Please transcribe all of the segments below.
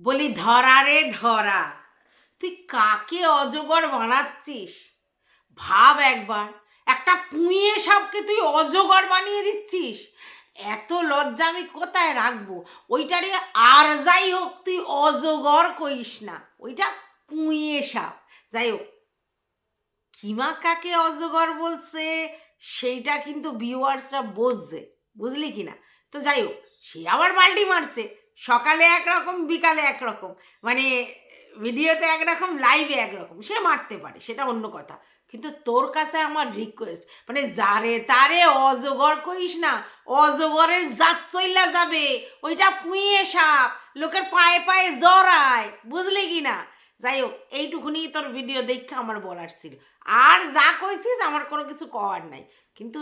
বলি, ধরা রে ধরা, তুই কাকে অজগর বানাচ্ছিস? ভাব একবার, একটা পুঁয়ে সাপকে তুই অজগর বানিয়ে দিচ্ছিস? এত লজ্জা আমি কোথায় রাখব? ওইটারে আর যাই হোক, তুই অজগর কইস না। ওইটা পুঁয়ে সাপ। যাই হোক, কিমা কাকে অজগর বলছে, সেইটা কিন্তু ভিউয়ার্সরা বুঝছে। বুঝলি কি না তো যাই হোক, সে আবার বাল্টি মারছে। সকালে একরকম, বিকালে একরকম। মানে ভিডিওতে একরকম লাইভে একরকম। সে মারতে পারে, সেটা অন্য কথা। কিন্তু তোর কাছে আমার রিকোয়েস্ট মানে যারে তারে অজগর কইস না অজগরের জাত চইলা যাবে, ওইটা পুঁয়ে সাপ, লোকের পায়ে পায়ে জড়ায়, বুঝলি কি না? যাই হোক, এইটুকুনি তোর ভিডিও দেখে আমার বলার ছিল। আর যা কইছিস, আমার কোনো কিছু কওয়ার নাই। কিন্তু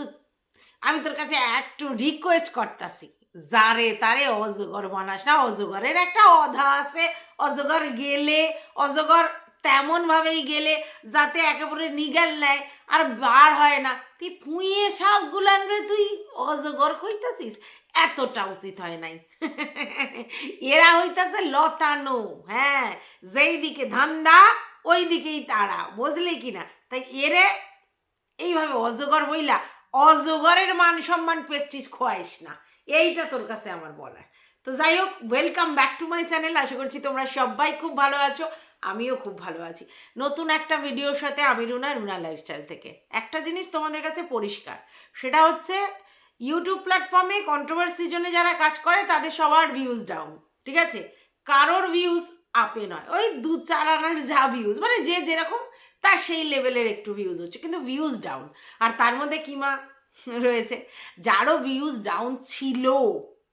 আমি তোর কাছে একটু রিকোয়েস্ট করতাছি। যারে তারে অজগর বানাস না, অজগরের একটা অধা আছে। অজগর গেলে, অজগর তেমনভাবেই গেলে যাতে একেবারে নিগাল নেয় আর বার হয় না। তুই পুঁয়ে সবগুলান রে তুই অজগর কইতাছিস? এতটা উচিত হয় নাই। এরা হইতাছে লতানো হ্যাঁ। যেই দিকে ধান্দা, ওই দিকেই তারা বুঝলি কি না? তাই এরে এইভাবে অজগর বইলা, অজগরের মান সম্মান পেস্টিস খোয়াইস না। এইটা তোর কাছে আমার বলার। তো যাই হোক welcome back to my channel আশা করছি তোমরা সবাই খুব ভালো আছো, আমিও খুব ভালো আছি। নতুন একটা ভিডিওর সাথে আমি রুনা রুনা লাইফস্টাইল থেকে। একটা জিনিস তোমাদের কাছে পরিষ্কার, সেটা হচ্ছে ইউটিউব প্ল্যাটফর্মে কন্ট্রোভার্সি জন্য যারা কাজ করে, তাদের সবার ভিউজ ডাউন ঠিক আছে? কারোর ভিউজ আপে নয়, ওই দু চার আনার যা ভিউজ মানে যে যেরকম, তার সেই লেভেলের একটু ভিউজ হচ্ছে, কিন্তু ভিউজ ডাউন আর তার মধ্যে কিমা রয়েছে। যারও ভিউজ ডাউন ছিল,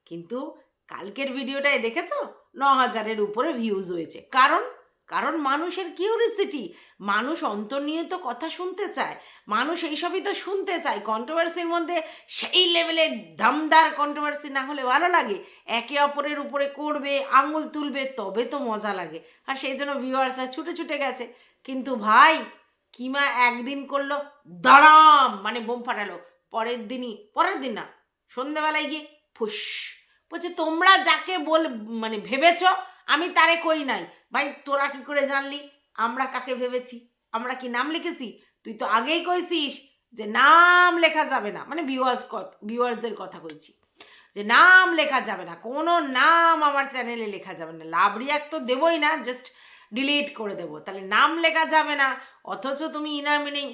কিন্তু কালকের ভিডিওটায় দেখেছ? ন হাজারের উপরে ভিউজ হয়েছে। কারণ? কারণ মানুষের কিউরিসিটি মানুষ অন্তর্নিহিত কথা শুনতে চায়, মানুষ এইসবই তো শুনতে চায়। কন্ট্রোভার্সির মধ্যে সেই লেভেলের দামদার কন্ট্রোভার্সি না হলে ভালো লাগে। একে অপরের উপরে করবে, আঙুল তুলবে, তবে তো মজা লাগে। আর সেই জন্য ভিউয়ার্সরা ছুটে ছুটে গেছে। কিন্তু ভাই, কিমা একদিন করল, দাঁড়াম! মানে বোম ফাটালো। পরের দিনই, পরের দিন না, সন্ধেবেলায় গিয়ে ফুস, বলছে, তোমরা যাকে বল মানে ভেবেছ, আমি তারে কই নাই। ভাই, তোরা কি করে জানলি? আমরা কাকে ভেবেছি? আমরা কি নাম লিখেছি? তুই তো আগেই কইছিস যে নাম লেখা যাবে না। মানে ভিউয়ার্স ভিউয়ার্সদের কথা কইছি। যে নাম লেখা যাবে না, কোনো নাম আমার চ্যানেলে লেখা যাবে না। লাভ রিয়াক্ট তো দেবই না জাস্ট ডিলিট করে দেবো। তাহলে নাম লেখা যাবে না, অথচ তুমি ইনার মিনিং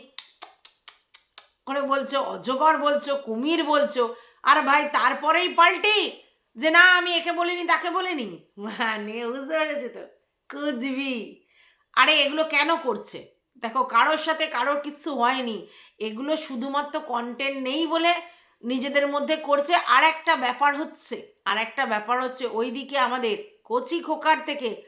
করে বলছো, অজগর বলছো, কুমির বলছো, আর ভাই তারপরেই পাল্টি যে না, আমি একে বলিনি, তাকে বলিনি। মানে বুঝতে পেরেছ তো? কুজবি। আরে, এগুলো কেন করছে? দেখো, কারোর সাথে কারোর কিচ্ছু হয়নি। এগুলো শুধুমাত্র কন্টেন্ট নেই বলে নিজেদের মধ্যে করছে। আর একটা ব্যাপার হচ্ছে, আর একটা ব্যাপার হচ্ছে, ওইদিকে আমাদের কচি খোকার থেকে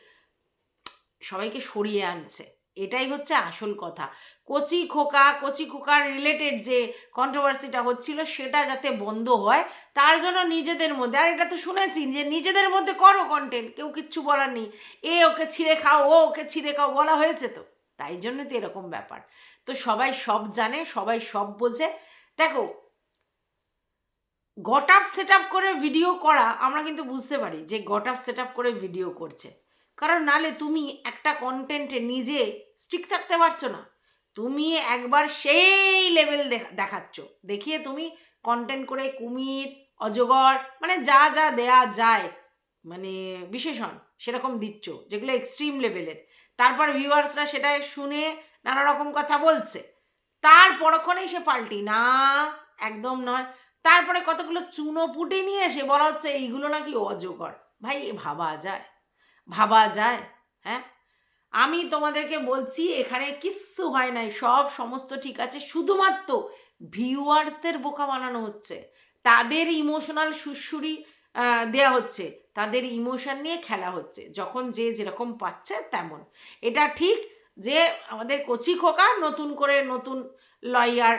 সবাইকে সরিয়ে আনছে। এটাই হচ্ছে আসল কথা। কচি খোকা, কচি খোকার রিলেটেড যে কন্ট্রোভার্সিটা হচ্ছিল সেটা যাতে বন্ধ হয়, তার জন্য নিজেদের মধ্যে, আর এটা তো শুনেছি যে নিজেদের মধ্যে করো কন্টেন্ট কেউ কিচ্ছু বলার নেই। এ ওকে ছিঁড়ে খাও, ও ওকে ছিঁড়ে খাও বলা হয়েছে তো। তাই জন্য তো এরকম ব্যাপার। তো সবাই সব জানে, সবাই সব বোঝে। দেখো গট আপ সেট করে ভিডিও করা আমরা কিন্তু বুঝতে পারি যে গট আপ সেট করে ভিডিও করছে। কারণ নালে তুমি একটা কন্টেন্টে নিজে স্টিক থাকতে পারছ না। তুমি একবার সেই লেভেল দেখাচ্ছ। দেখিয়ে তুমি কন্টেন্ট করে কুমির, অজগর মানে যা যা দেয়া যায় মানে বিশেষণ সেরকম দিচ্ছ, যেগুলো এক্সট্রিম লেভেলের তারপর ভিউয়ার্সরা সেটা শুনে নানা রকম কথা বলছে। তার পরক্ষণেই সে পাল্টি, না, একদম নয়। তারপরে কতগুলো চুনো পুটে নিয়ে এসে বলা হচ্ছে, এইগুলো নাকি অজগর। ভাই, এ ভাবা যায়। ভাবা যায় হ্যাঁ? আমি তোমাদেরকে বলছি, এখানে কিচ্ছু হয় নাই, সব সমস্ত ঠিক আছে, শুধুমাত্র ভিউয়ার্সদের বোকা বানানো হচ্ছে। তাদের ইমোশনাল সুরসুরি দেয়া হচ্ছে, তাদের ইমোশন নিয়ে খেলা হচ্ছে, যখন যে যেরকম পাচ্ছে তেমন। এটা ঠিক যে আমাদের কচি খোকা নতুন করে নতুন লয়ার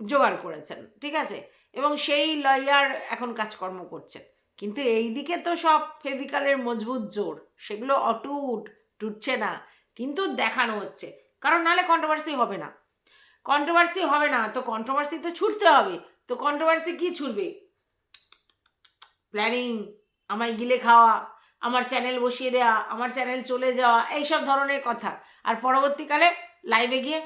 জোগাড় করেছেন, ঠিক আছে? এবং সেই লয়ার এখন কাজকর্ম করছেন। কিন্তু এই দিকে তো সব ফেভিকালের মজবুত জোর। সেগুলো অটুট, টুটছে না, কিন্তু দেখানো হচ্ছে। কারণ নাহলে কন্ট্রোভার্সি হবে না। কন্ট্রোভার্সি হবে না, তো কন্ট্রোভার্সি তো ছুটতে হবে। তো কন্ট্রোভার্সি কি ছুটবে? প্ল্যানিং আমায় গিলে খাওয়া, আমার চ্যানেল বসিয়ে দেওয়া আমার চ্যানেল চলে যাওয়া, এইসব ধরনের কথা। আর পরবর্তীকালে লাইভে গিয়ে,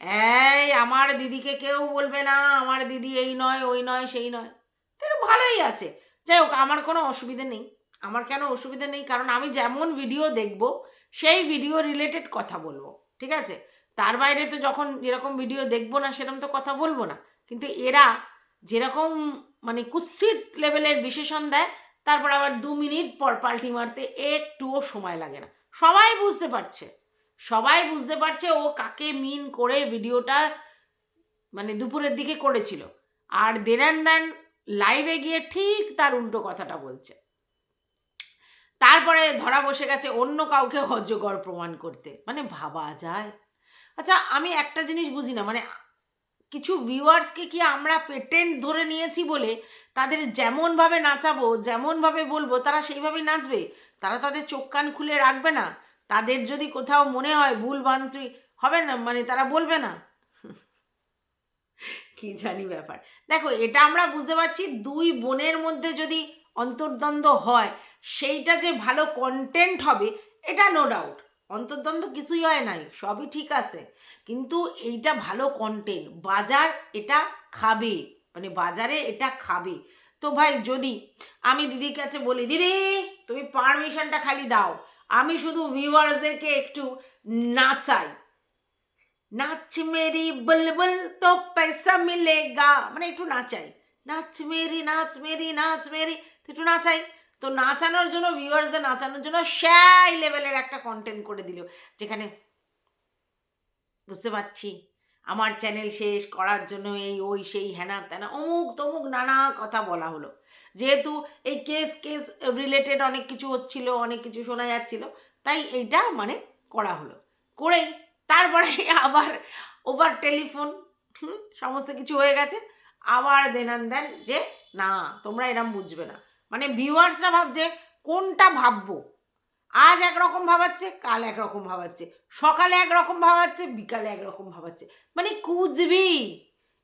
এই, আমার দিদিকে কেউ বলবে না, আমার দিদি এই নয়, ওই নয়, সেই নয়। তাহলে ভালোই আছে। যাই হোক, আমার কোনো অসুবিধে নেই। আমার কেন অসুবিধা নেই? কারণ আমি যেমন ভিডিও দেখব, সেই ভিডিও রিলেটেড কথা বলব, ঠিক আছে? তার বাইরে তো যখন যেরকম ভিডিও দেখব না, সেরকম তো কথা বলব না। কিন্তু এরা যেরকম মানে কুৎসিত লেভেলের বিশেষণ দেয়, তারপর আবার দু মিনিট পর পাল্টি মারতে একটুও সময় লাগে না। সবাই বুঝতে পারছে। সবাই বুঝতে পারছে ও কাকে মিন করে ভিডিওটা মানে দুপুরের দিকে করেছিল। আর দেন দেন লাইভে গিয়ে ঠিক তার উল্টো কথাটা বলছে। তারপরে ধরা বসে গেছে অন্য কাউকে অজগর প্রমাণ করতে। মানে ভাবা যায়। আচ্ছা আমি একটা জিনিস বুঝি না মানে কিছু ভিউয়ার্সকে কি আমরা পেটেন্ট ধরে নিয়েছি বলে তাদের যেমনভাবে নাচাবো, যেমনভাবে বলব, তারা সেইভাবেই নাচবে? তারা তাদের চোখ কান খুলে রাখবে না? তাদের যদি কোথাও মনে হয় ভুল ভ্রান্তি হবে না মানে তারা বলবে না? কি জানি ব্যাপার। দেখো, এটা আমরা বুঝতে পারছি, দুই বোনের মধ্যে যদি অন্তর্দ্বন্দ্ব হয়, সেইটা যে ভালো কন্টেন্ট হবে, এটা নো ডাউট অন্তর্দ্বন্দ্ব কিছুই হয় নাই, সবই ঠিক আছে। কিন্তু এইটা ভালো কন্টেন্ট বাজার এটা খাবে মানে বাজারে এটা খাবে। তো ভাই, যদি আমি দিদির কাছে বলি, দিদি, তুমি পারমিশনটা খালি দাও। আমি শুধু ভিউয়ার্সদেরকে একটু নাচাই নাচ মেরি বুলবুল তো পয়সা মিলেগা মানে একটু নাচাই নাচ মেরি নাচ মেরি নাচ মেরি তো একটু নাচাই তো নাচানোর জন্য ভিউয়ার্সদের নাচানোর জন্য সেই লেভেলের একটা কন্টেন্ট করে দিল। যেখানে বুঝতে পারছি? আমার চ্যানেল শেষ করার জন্য এই, ওই, সেই, হেনা, তেনা, অমুক তমুক নানা কথা বলা হলো। যেহেতু এই কেস কেস রিলেটেড অনেক কিছু হচ্ছিল, অনেক কিছু শোনা যাচ্ছিল, তাই এইটা মানে করা হলো। করেই তারপরে আবার ওভার টেলিফোন সমস্ত কিছু হয়ে গেছে। আবার দেনান দেন যে, না, তোমরা এরম বুঝবে না। মানে ভিউয়ার্সরা ভাবছে, কোনটা ভাববো? আজ একরকম ভাবাচ্ছে, কাল একরকম ভাবাচ্ছে। সকালে একরকম ভাবাচ্ছে, বিকালে একরকম ভাবাচ্ছে। মানে কুজবি।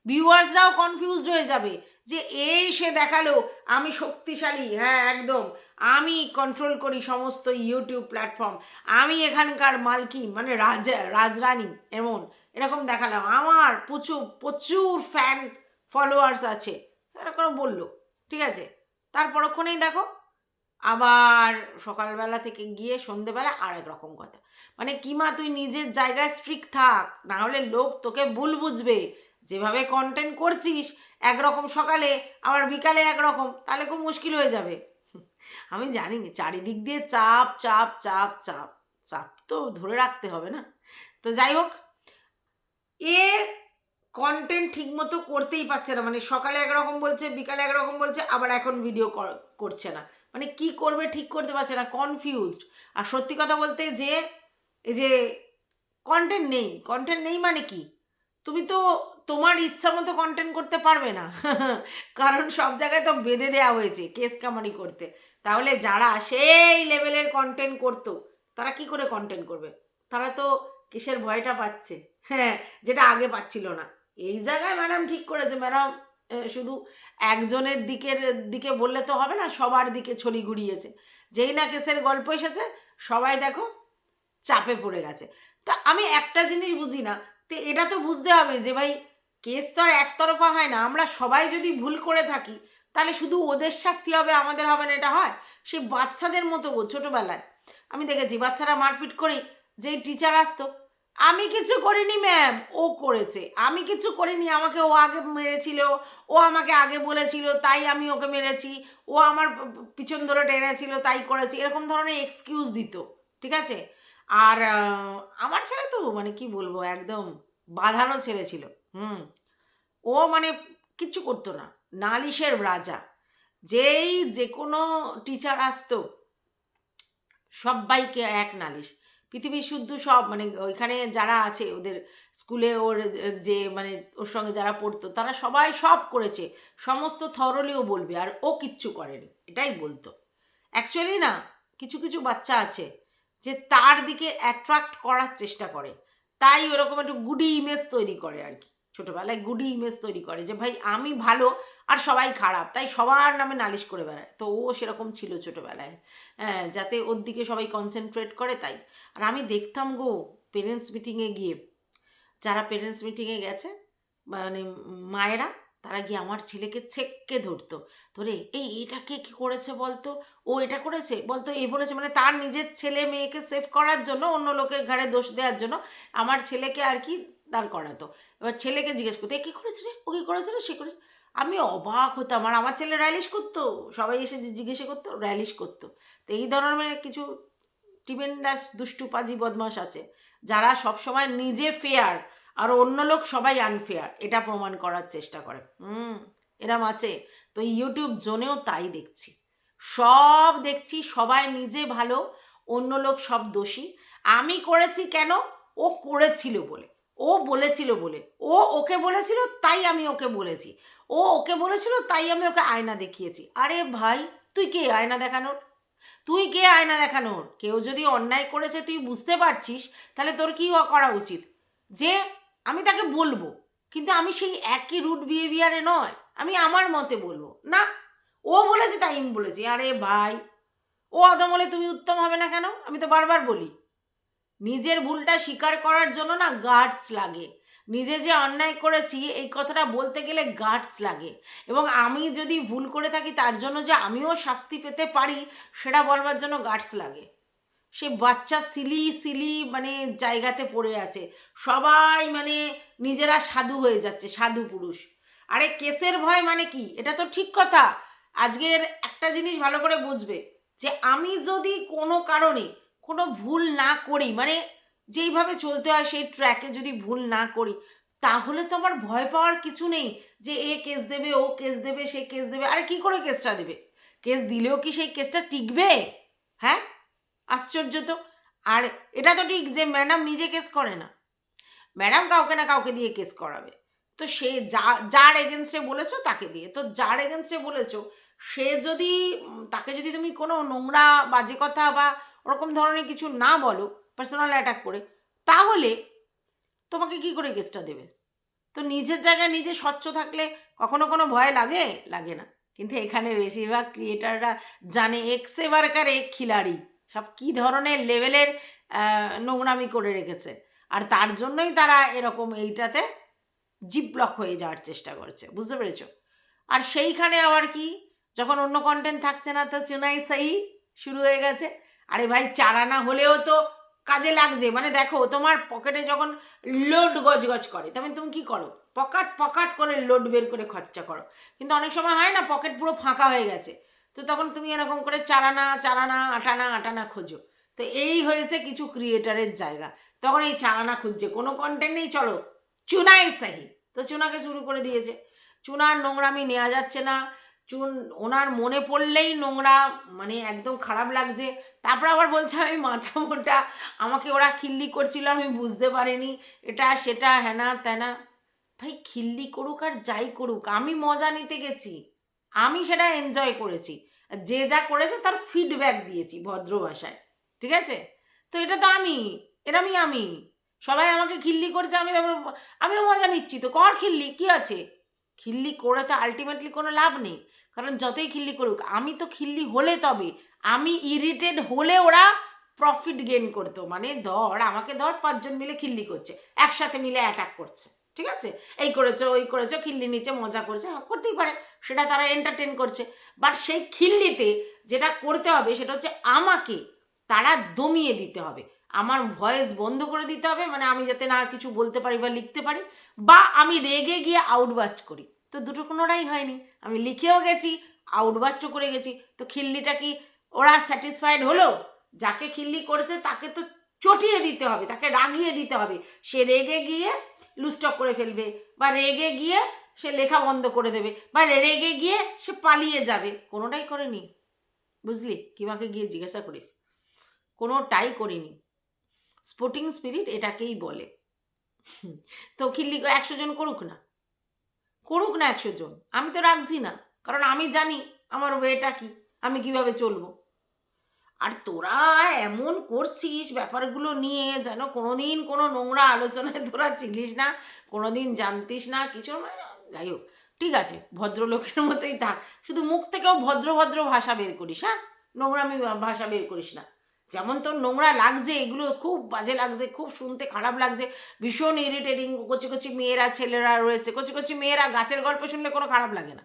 ভিউয়ার্সরাও কনফিউজড হয়ে যাবে। যে এই সে দেখাল, আমি শক্তিশালী হ্যাঁ একদম। আমি কন্ট্রোল করি সমস্ত ইউটিউব প্ল্যাটফর্ম আমি এখানকার মালকি মানে রাজা, রাজরানী, এমন। এরকম দেখালাম। আমার প্রচুর প্রচুর ফ্যান ফলোয়ার্স আছে। এরকম বলল, ঠিক আছে? তারপরক্ষণেই দেখো, আবার সকালবেলা থেকে গিয়ে সন্ধেবেলা আর এক রকম কথা। মানে কিমা, তুই নিজের জায়গায় স্ট্রিক থাক, না হলে লোক তোকে ভুল বুঝবে। যেভাবে কন্টেন্ট করছিস একরকম সকালে, আবার বিকালে একরকম, তাহলে খুব মুশকিল হয়ে যাবে। আমি জানি চারিদিক দিয়ে চাপ চাপ চাপ চাপ চাপ তো ধরে রাখতে হবে না। তো যাই হোক, এ কন্টেন্ট ঠিকমতো করতেই পারছে না। মানে সকালে একরকম বলছে, বিকালে একরকম বলছে, আবার এখন ভিডিও করছে না। মানে কি করবে, ঠিক করতে পারছে না কনফিউজড আর সত্যি কথা বলতে যে, এই যে কন্টেন্ট নেই। কন্টেন্ট নেই মানে কি? তুমি তো তোমার ইচ্ছা মতো কন্টেন্ট করতে পারবে না। কারণ সব জায়গায় তো বেঁধে দেওয়া হয়েছে কেস কামারি করতে। তাহলে যারা সেই লেভেলের কন্টেন্ট করতো, তারা কি করে কন্টেন্ট করবে? তারা তো কিসের ভয়টা পাচ্ছে? হ্যাঁ যেটা আগে পাচ্ছিল না। এই জায়গায় ম্যাডাম ঠিক করেছে। ম্যাডাম শুধু একজনের দিকের দিকে বললে তো হবে না, সবার দিকে ছড়ি ঘুরিয়েছে। যেই না কেসের গল্প এসেছে, সবাই দেখো চাপে পড়ে গেছে। তা আমি একটা জিনিস বুঝি না, তো এটা তো বুঝতে হবে যে ভাই কেস তো আর একতরফা হয় না। আমরা সবাই যদি ভুল করে থাকি, তাহলে শুধু ওদের শাস্তি হবে, আমাদের হবে না, এটা হয়? সে বাচ্চাদের মতো গো, ছোটোবেলায়। আমি দেখেছি, বাচ্চারা মারপিট করি, যেই টিচার আসতো, আমি কিছু করিনি ম্যাম ও করেছে। আমি কিছু করিনি, আমাকে ও আগে মেরেছিল, ও আমাকে আগে বলেছিল, তাই আমি ওকে মেরেছি, ও আমার পিছন ধরে টেনেছিল, তাই করেছি। এরকম ধরনের এক্সকিউজ দিত, ঠিক আছে? আর আমার ছেলে তো মানে কি বলব, একদম বাঁধানো ছেলে ছিল। হুম। ও মানে কিচ্ছু করতো না। নালিশের রাজা। যেই যে কোনো টিচার আসতো সবাইকে এক নালিশ। পৃথিবীর শুদ্ধ সব মানে ওইখানে যারা আছে, ওদের স্কুলে ওর যে মানে ওর সঙ্গে যারা পড়তো, তারা সবাই সব করেছে। সমস্ত থরলিও বলবে, আর ও কিচ্ছু করেনি। এটাই বলতো। অ্যাকচুয়ালি না, কিছু কিছু বাচ্চা আছে, যে তার দিকে অ্যাট্রাক্ট করার চেষ্টা করে। তাই ওরকম একটু গুডি ইমেজ তৈরি করে আর কি। ছোটোবেলায় গুডি ইমেজ তৈরি করে যে, ভাই, আমি ভালো আর সবাই খারাপ। তাই সবার নামে নালিশ করে বেড়ায়। তো ও সেরকম ছিল ছোটোবেলায়। হ্যাঁ যাতে ওর দিকে সবাই কনসেন্ট্রেট করে তাই। আর আমি দেখতাম গো পেরেন্টস মিটিংয়ে গিয়ে, যারা পেরেন্টস মিটিংয়ে গেছে মানে মায়েরা, তারা গিয়ে আমার ছেলেকে ছেককে ধরতো। ধরে এই এটাকে কি করেছে বলতো? ও এটা করেছে? বলতো এ বলেছে। মানে তার নিজের ছেলে মেয়েকে সেভ করার জন্য, অন্য লোকের ঘাড়ে দোষ দেওয়ার জন্য, আমার ছেলেকে আর কি দাঁড় করাতো। এবার ছেলেকে জিজ্ঞেস করতো, এ কী করেছে রে? ও কী করেছে রে? সে করেছে? আমি অবাক হতাম, আর আমার ছেলে র্যালিশ করতো। সবাই এসে জিজ্ঞেস করতো, র্যালিশ করতো। তো এই ধরনের কিছু টিমেন্ডাস, দুষ্টুপাজি, বদমাস আছে, যারা সবসময় নিজে ফেয়ার আর অন্য লোক সবাই আনফেয়ার এটা প্রমাণ করার চেষ্টা করে। হুম, এরম আছে। তো ইউটিউব জোনেও তাই দেখছি। সব দেখছি, সবাই নিজে ভালো, অন্য লোক সব দোষী। আমি করেছি কেন? ও করেছিল বলে। ও বলেছিল বলে। ও ওকে বলেছিল, তাই আমি ওকে বলেছি। ও ওকে বলেছিল, তাই আমি ওকে আয়না দেখিয়েছি। আরে ভাই, তুই কে আয়না দেখানোর? তুই কে আয়না দেখানোর? কেউ যদি অন্যায় করেছে, তুই বুঝতে পারছিস, তাহলে তোর কি করা উচিত? যে আমি তাকে বলব, কিন্তু আমি সেই একই রুট বিহেভিয়ারে নয়, আমি আমার মতে বলব। না, ও বলেছে, তাই আমি বলেছি। আরে ভাই, ও অদম হলে তুমি উত্তম হবে না কেন? আমি তো বারবার বলি। নিজের ভুলটা স্বীকার করার জন্য না গার্ডস লাগে। নিজে যে অন্যায় করেছি, এই কথাটা বলতে গেলে গার্ডস লাগে। এবং আমি যদি ভুল করে থাকি, তার জন্য যে আমিও শাস্তি পেতে পারি, সেটা বলবার জন্য গার্ডস লাগে। সে বাচ্চা সিলি সিলি মানে জায়গাতে পড়ে আছে। সবাই মানে নিজেরা সাধু হয়ে যাচ্ছে, সাধু পুরুষ। আরে কেসের ভয় মানে কি? এটা তো ঠিক কথা। আজকের একটা জিনিস ভালো করে বুঝবে যে, আমি যদি কোনো কারণে কোনো ভুল না করি মানে যেইভাবে চলতে হয় সেই ট্র্যাকে যদি ভুল না করি, তাহলে তো আমার ভয় পাওয়ার কিছু নেই যে এ কেস দেবে, ও কেস দেবে, সে কেস দেবে, আরে কি করে কেসটা দেবে? কেস দিলেও কি সেই কেসটা টিকবে? হ্যাঁ? আশ্চর্য তো। আর এটা তো ঠিক যে ম্যাডাম নিজে কেস করে না। ম্যাডাম কাউকে না কাউকে দিয়ে কেস করাবে। তো সে যা, যার এগেনস্টে বলেছ তাকে দিয়ে। তো যার এগেনস্টে বলেছ, সে যদি, তাকে যদি তুমি কোনো নোংরা, বাজে কথা বা ওরকম ধরনের কিছু না বলো পার্সোনাল অ্যাটাক করে, তাহলে তোমাকে কি করে কেসটা দেবে? তো নিজের জায়গায় নিজে স্বচ্ছ থাকলে কখনো কোনো ভয় লাগে? লাগে না। কিন্তু এখানে বেশিরভাগ ক্রিয়েটাররা জানে এক্সে বারকার এক খিলাড়ি। সব কী ধরনের লেভেলের নোংরামি করে রেখেছে। আর তার জন্যই তারা এরকম এইটাতে জিপ ব্লক হয়ে যাওয়ার চেষ্টা করছে। বুঝতে পেরেছ? আর সেইখানে আবার কি? যখন অন্য কন্টেন্ট থাকছে না, তো চুনাই সাই শুরু হয়ে গেছে। আরে ভাই চারানা হলেও তো কাজে লাগছে। মানে দেখো, তোমার পকেটে যখন লোড গজগজ করে তখন তুমি কি করো? পকাট পকাট করে লোড বের করে খরচা করো। কিন্তু অনেক সময় হয় না, পকেট পুরো ফাঁকা হয়ে গেছে। তো তখন তুমি এরকম করে চারানা চারানা আটানা আটানা খোঁজো। তো এই হয়েছে কিছু ক্রিয়েটারের জায়গা। তখন এই চারানা খুঁজছে। কোনো কন্টেন্ট নেই, চলো। চুনাই সাহি। তো চুনাকে শুরু করে দিয়েছে। চুনার নোংরামি নেওয়া যাচ্ছে না। চুন ওনার মনে পড়লেই নোংরা মানে একদম খারাপ লাগছে। তারপর আবার বলছে, আমি মাথা মোটা, আমাকে ওরা খিল্লি করছিল, আমি বুঝতে পারিনি। এটা, সেটা হ্যানা ত্যানা ভাই, খিল্লি করুক আর যাই করুক, আমি মজা নিতে গেছি। আমি সেটা এনজয় করেছি। যে যা করেছে তার ফিডব্যাক দিয়েছি ভদ্র ভাষায়। ঠিক আছে? তো এটা তো আমি, এরমই আমি। সবাই আমাকে খিল্লি করছে, আমি তারপর আমিও মজা নিচ্ছি তো, কর খিল্লি, কি আছে? খিল্লি করে তো আলটিমেটলি কোনো লাভ নেই। কারণ যতই খিল্লি করুক আমি তো খিল্লি হলে তবে আমি ইরিটেড হলে ওরা প্রফিট গেন করতো। মানে ধর আমাকে ধর পাঁচজন মিলে খিল্লি করছে একসাথে মিলে অ্যাটাক করছে ঠিক আছে? এই করেছ ওই করেছ খিল্লি নিচে মজা করছে হ্যাঁ, করতেই পারে সেটা তারা এন্টারটেন করছে। বাট সেই খিল্লিতে যেটা করতে হবে সেটা হচ্ছে আমাকে তারা দমিয়ে দিতে হবে। আমার ভয়েস বন্ধ করে দিতে হবে মানে আমি যাতে না আর কিছু বলতে পারি বা লিখতে পারি বা আমি রেগে গিয়ে আউটবাস্ট করি। তো দুটো কোনোটাই হয়নি। আমি লিখেও গেছি আউটবাস্টও করে গেছি। তো খিল্লিটা কি ওরা স্যাটিসফাইড হলো? যাকে খিল্লি করেছে তাকে তো চটিয়ে দিতে হবে, তাকে রাগিয়ে দিতে হবে। সে রেগে গিয়ে লুস্টক করে ফেলবে, বা রেগে গিয়ে সে লেখা বন্ধ করে দেবে, বা রেগে গিয়ে সে পালিয়ে যাবে। কোনোটাই করেনি। বুঝলি? কিমাকে গিয়ে জিজ্ঞাসা করিস। কোনোটাই করিনি। স্পোর্টিং স্পিরিট এটাকেই বলে। তো খিল্লি একশো জন করুক না। করুক না একশো জন, আমি তো রাখছি না, কারণ আমি জানি আমার ওয়েটা কি, আমি কীভাবে চলবো। আর তোরা এমন করছিস ব্যাপারগুলো নিয়ে যেন কোনোদিন কোনো নোংরা আলোচনায় তোরা ছিলিস না, কোনোদিন জানতিস না, কিছু যাই হোক, ঠিক আছে, ভদ্রলোকের মতোই থাক, শুধু মুখ থেকেও ভদ্র ভদ্র ভাষা বের করিস হ্যাঁ? নোংরামি ভাষা বের করিস না। যেমন তোর নোংরা লাগছে, এগুলো খুব বাজে লাগছে, খুব শুনতে খারাপ লাগছে। ভীষণ ইরিটেটিং কচি কচি মেয়েরা, ছেলেরা রয়েছে, কচি কচি মেয়েরা গাছের গল্প শুনলে কোনো খারাপ লাগে না।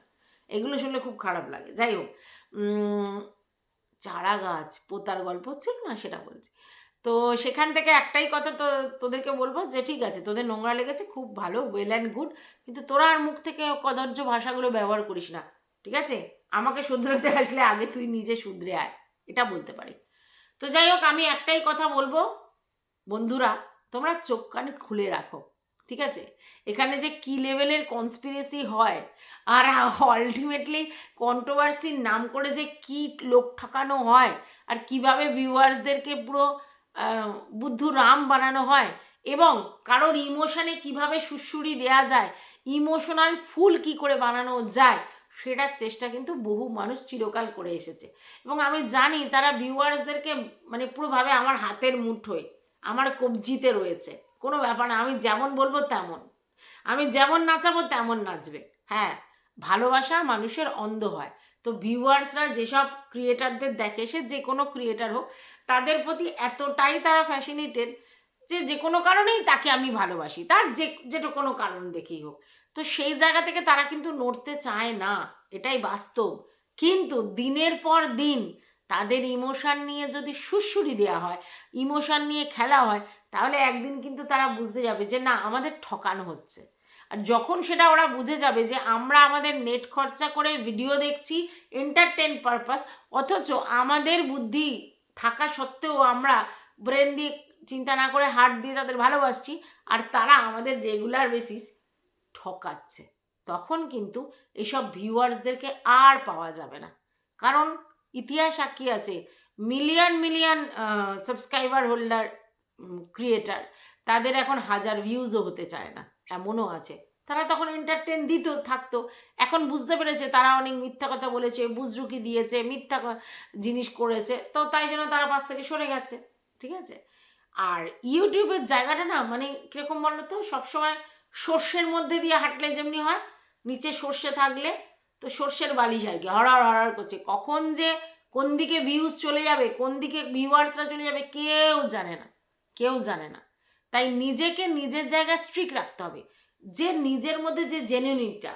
এগুলো শুনলে খুব খারাপ লাগে। যাই হোক চারা গাছ, পোতার গল্প হচ্ছিল না, সেটা বলছি। তো সেখান থেকে একটাই কথা তো তোদেরকে বলব যে, ঠিক আছে, তোদের নোংরা লেগেছে, খুব ভালো ওয়েল অ্যান্ড গুড কিন্তু তোরা আর মুখ থেকে কদর্য ভাষাগুলো ব্যবহার করিস না, ঠিক আছে? আমাকে শুধরাতে আসলে আগে তুই নিজে শুধরে আয়, এটা বলতে পারি। তো যাই হোক, আমি একটাই কথা বলব। বন্ধুরা, তোমরা চোখ কান খুলে রাখো, ঠিক আছে? এখানে যে কি লেভেলের কনস্পিরেসি হয়, আর আলটিমেটলি কন্ট্রোভার্সির নাম করে যে কি লোক ঠকানো হয়, আর কীভাবে ভিউয়ার্সদেরকে পুরো বুদ্ধু রাম বানানো হয়, এবং কারোর ইমোশনে কীভাবে সুড়সুড়ি দেয়া যায় ইমোশনাল ফুল কি করে বানানো যায় সেটার চেষ্টা কিন্তু বহু মানুষ চিরকাল করে এসেছে। এবং আমি জানি তারা ভিউয়ার্সদেরকে মানে পুরোভাবে আমার হাতের মুঠোয়, আমার কবজিতে রয়েছে। কোনো ব্যাপার না, আমি যেমন বলব তেমন। আমি যেমন নাচাবো তেমন নাচবে। হ্যাঁ ভালোবাসা মানুষের অন্ধ হয়। তো ভিউয়ার্সরা যেসব ক্রিয়েটারদের দেখে সে যে কোনো ক্রিয়েটার হোক, তাদের প্রতি এতটাই তারা ফ্যাসিনেটেড যে যে কোনো কারণেই তাকে আমি ভালোবাসি। তার যে, যেটা কোনো কারণ দেখেই হোক। তো সেই জায়গা থেকে তারা কিন্তু নড়তে চায় না, এটাই বাস্তব। কিন্তু দিনের পর দিন তাদের ইমোশন নিয়ে যদি সুরসুরি দেওয়া হয়, ইমোশন নিয়ে খেলা হয়, তাহলে একদিন কিন্তু তারা বুঝতে যাবে যে না, আমাদের ঠকানো হচ্ছে। আর যখন সেটা ওরা বুঝে যাবে যে আমরা আমাদের নেট খরচা করে ভিডিও দেখছি এন্টারটেন পারপাস অথচ আমাদের বুদ্ধি থাকা সত্ত্বেও আমরা ব্রেন দিয়ে চিন্তা না করে হার্ট দিয়ে তাদের ভালোবাসছি, আর তারা আমাদের রেগুলার বেসিস ঠকাচ্ছে। তখন কিন্তু এসব ভিউয়ার্সদেরকে আর পাওয়া যাবে না। কারণ ইতিহাস সাক্ষী আছে, million million subscriber holder creator তাদের এখন হাজার ভিউজও হতে চায় না। এমনও আছে। তারা তখন এন্টারটেন দিত, থাকতো। এখন বুঝতে পেরেছে, তারা অনেক মিথ্যা কথা বলেছে, বুজরুকি দিয়েছে, মিথ্যা জিনিস করেছে। তো তাই জন্য তারা পাশ থেকে সরে গেছে। ঠিক আছে? আর ইউটিউবের জায়গাটা না মানে কীরকম বলো তো সবসময় সর্ষের মধ্যে দিয়ে হাঁটলে যেমনি হয়, নিচে সর্ষে থাকলে তো সর্ষের বালিশ আর কি হরার হরার করছে। কখন যে কোন দিকে ভিউজ চলে যাবে, কোন দিকে ভিউয়ার্সরা চলে যাবে কেউ জানে না, কেউ জানে না। তাই নিজেকে নিজের জায়গায় স্ট্রিক রাখতে হবে। যে নিজের মধ্যে যে জেনুইনিটা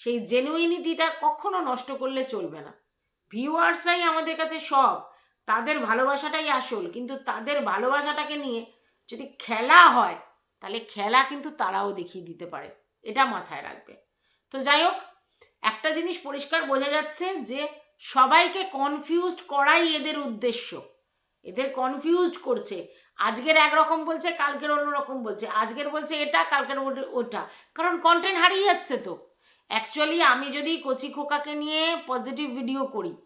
সেই জেনুইনিটিটা কখনো নষ্ট করলে চলবে না। ভিউয়ার্সরাই আমাদের কাছে সব, তাদের ভালোবাসাটাই আসল। কিন্তু তাদের ভালোবাসাটাকে নিয়ে যদি খেলা হয় তাহলে খেলা কিন্তু তারাও দেখিয়ে দিতে পারে। এটা মাথায় রাখবে। তো যাই হোক, একটা জিনিস পরিষ্কার বোঝা যাচ্ছে যে সবাইকে কনফিউজড করাই এদের উদ্দেশ্য। এদের কনফিউজড করছে। আজকের একরকম বলছে, কালকের অন্যরকম বলছে। আজকের বলছে এটা, কালকের ওটা- কারণ কন্টেন্ট হারিয়ে যাচ্ছে তো। অ্যাকচুয়ালি আমি যদি কচি খোকাকে নিয়ে পজিটিভ ভিডিও করি,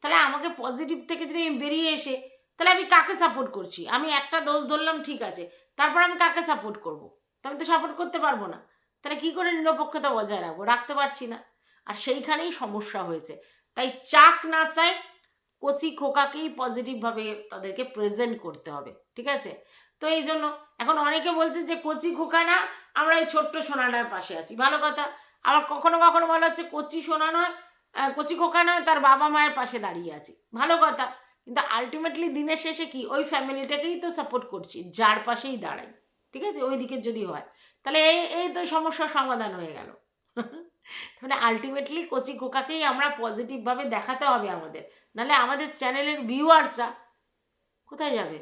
তাহলে আমাকে পজিটিভ থেকে যদি আমি বেরিয়ে এসে, তাহলে আমি কাকে সাপোর্ট করছি? আমি একটা দোষ ধরলাম, ঠিক আছে। তারপর আমি কাকে সাপোর্ট করব? তো আমি তো সাপোর্ট করতে পারব না। তাহলে কি করে নিরপেক্ষতা বজায় রাখব? রাখতে পারছি না। আর সেইখানেই সমস্যা হয়েছে। তাই চাক না চাই, কচি খোকাকেই পজিটিভভাবে তাদেরকে প্রেজেন্ট করতে হবে। ঠিক আছে? তো এই জন্য এখন অনেকে বলছে যে, কচি খোকা না, আমরা এই ছোট্ট সোনাটার পাশে আছি। ভালো কথা। আবার কখনো কখনো বলা হচ্ছে, কচি সোনা নয় কচি খোকা নয়, তার বাবা মায়ের পাশে দাঁড়িয়ে আছি। ভালো কথা। কিন্তু আলটিমেটলি দিনের শেষে কি? ওই ফ্যামিলিটাকেই তো সাপোর্ট করছি, যার পাশেই দাঁড়াই। ঠিক আছে? ওই দিকে যদি হয়। তাহলে এই এই তো সমস্যার সমাধান হয়ে গেল। তাহলে আলটিমেটলি কচি খোকাকেই আমরা পজিটিভভাবে দেখাতে হবে আমাদের। নাহলে আমাদের চ্যানেলের ভিউয়ার্সরা কোথায় যাবে?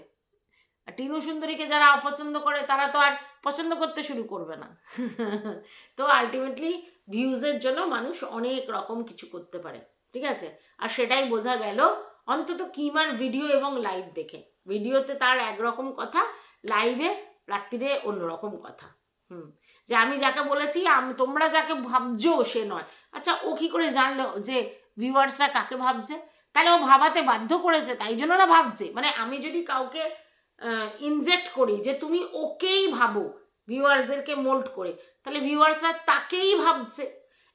আর টিনু সুন্দরীকে যারা অপছন্দ করে, তারা তো আর পছন্দ করতে শুরু করবে না। তো আলটিমেটলি ভিউজের জন্য মানুষ অনেক রকম কিছু করতে পারে। ঠিক আছে? আর সেটাই বোঝা গেল অন্তত কিমার ভিডিও এবং লাইভ দেখে। ভিডিওতে তার একরকম কথা লাইভে রাত্রিরে অন্যরকম কথা। হুম। যে আমি যাকে বলেছি তোমরা যাকে ভাবছ সে নয়। আচ্ছা ও কি করে জানলো যে ভিউয়ার্সরা কাকে ভাবছে? তাহলে ও ভাবাতে বাধ্য করেছে, তাই জন্য না ভাবছে? মানে আমি যদি কাউকে ইনজেক্ট করি যে তুমি ওকেই ভাবো ভিউয়ার্সদেরকে মোল্ড করে, তাহলে ভিউয়ার্সরা তাকেই ভাবছে।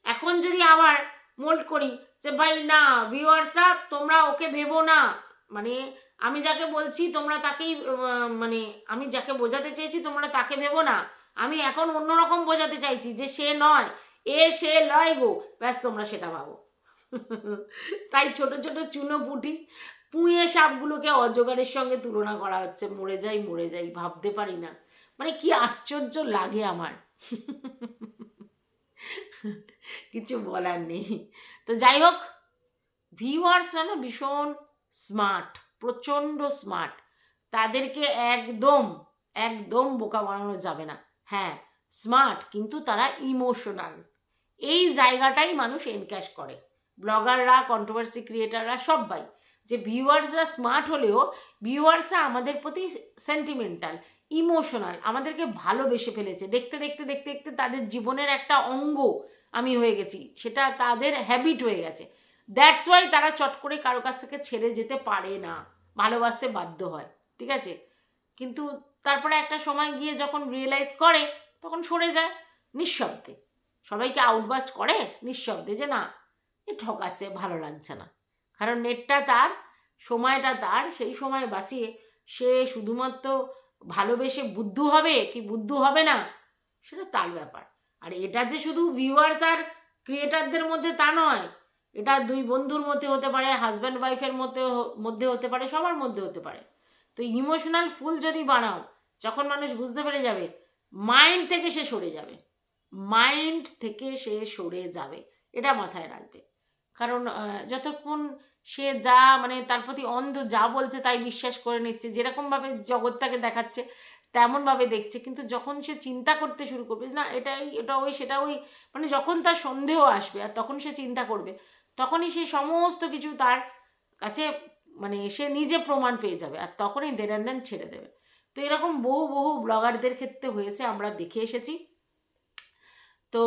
এখন যদি আবার মোল্ড করি যে, ভাই, না, ভিউয়ার্সরা, তোমরা ওকে ভেবো না। মানে আমি যাকে বলছি, তোমরা তাকেই মানে আমি যাকে বোঝাতে চেয়েছি, তোমরা তাকে ভেবো না। আমি এখন অন্যরকম বোঝাতে চাইছি যে, সে নয়। এ, সে লয় গো। ব্যাস, তোমরা সেটা ভাবো। তাই ছোট ছোট চুনো পুটি, পুঁয়ে সাপগুলোকে অজগারের সঙ্গে তুলনা করা হচ্ছে। মরে যাই মরে যাই, ভাবতে পারি না। মানে কি আশ্চর্য লাগে আমার। কিছু বলার নেই। তো যাই হোক ভিউয়ার্সরা না ভীষণ স্মার্ট প্রচণ্ড স্মার্ট তাদেরকে একদম একদম বোকা বানানো যাবে না। হ্যাঁ স্মার্ট কিন্তু তারা ইমোশনাল এই জায়গাটাই মানুষ এনক্যাশ করে। ব্লগাররা কন্ট্রোভার্সি ক্রিয়েটাররা সবাই যে ভিউয়ার্সরা স্মার্ট হলেও ভিউয়ার্সরা আমাদের প্রতি সেন্টিমেন্টাল ইমোশনাল আমাদেরকে ভালোবেসে ফেলেছে। দেখতে দেখতে দেখতে দেখতে তাদের জীবনের একটা অঙ্গ আমি হয়ে গেছি। সেটা তাদের হ্যাবিট হয়ে গেছে। দ্যাটস ওয়াই তারা চট করে কারও কাছ থেকে ছেড়ে যেতে পারে না। ভালোবাসতে বাধ্য হয়। ঠিক আছে? কিন্তু তারপরে একটা সময় গিয়ে যখন রিয়েলাইজ করে, তখন সরে যায় নিঃশব্দে। সবাইকে আউটবাস্ট করে নিঃশব্দে যে না, এ ঠকাচ্ছে, ভালো লাগছে না। কারণ নেটটা তার, সময়টা তার, সেই সময় বাঁচিয়ে সে শুধুমাত্র ভালোবেসে বুদ্ধু হবে কি বুদ্ধু হবে না, সেটা তার ব্যাপার। আর এটা যে শুধু ভিউয়ার্স আর ক্রিয়েটারদের মধ্যে তা নয়, এটা দুই বন্ধুর মধ্যে হতে পারে হাজব্যান্ড ওয়াইফের মধ্যে মধ্যে হতে পারে, সবার মধ্যে হতে পারে। তো ইমোশনাল ফুল যদি বানাও, যখন মানুষ বুঝতে পেরে যাবে মাইন্ড থেকে সে সরে যাবে। মাইন্ড থেকে সে সরে যাবে, এটা মাথায় রাখবে। কারণ যতক্ষণ সে যা মানে তার প্রতি অন্ধ যা বলছে তাই বিশ্বাস করে নিচ্ছে, যেরকমভাবে জগৎটাকে দেখাচ্ছে, তেমনভাবে দেখছে। কিন্তু যখন সে চিন্তা করতে শুরু করবে না, এটাই, এটা ওই, সেটা ওই মানে যখন তার সন্দেহ আসবে আর তখন সে চিন্তা করবে, তখনই সে সমস্ত কিছু তার কাছে মানে সে নিজে প্রমাণ পেয়ে যাবে আর তখনই দেন দেন ছেড়ে দেবে। তো এরকম বহু বহু ব্লগারদের ক্ষেত্রে হয়েছে, আমরা দেখে এসেছি। তো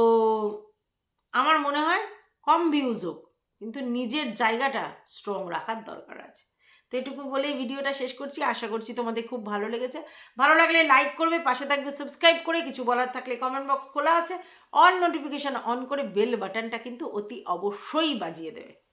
আমার মনে হয় কম ভিউজ হোক। কিন্তু নিজের জায়গাটা স্ট্রং রাখার দরকার আছে। তো এটুকু বলেই ভিডিওটা শেষ করছি। আশা করছি তোমাদের খুব ভালো লেগেছে। ভালো লাগলে লাইক করবে, পাশে থাকবে সাবস্ক্রাইব করে, কিছু বলার থাকলে কমেন্ট বক্স খোলা আছে। অন নোটিফিকেশান অন করে বেল বাটনটা কিন্তু অতি অবশ্যই বাজিয়ে দেবে।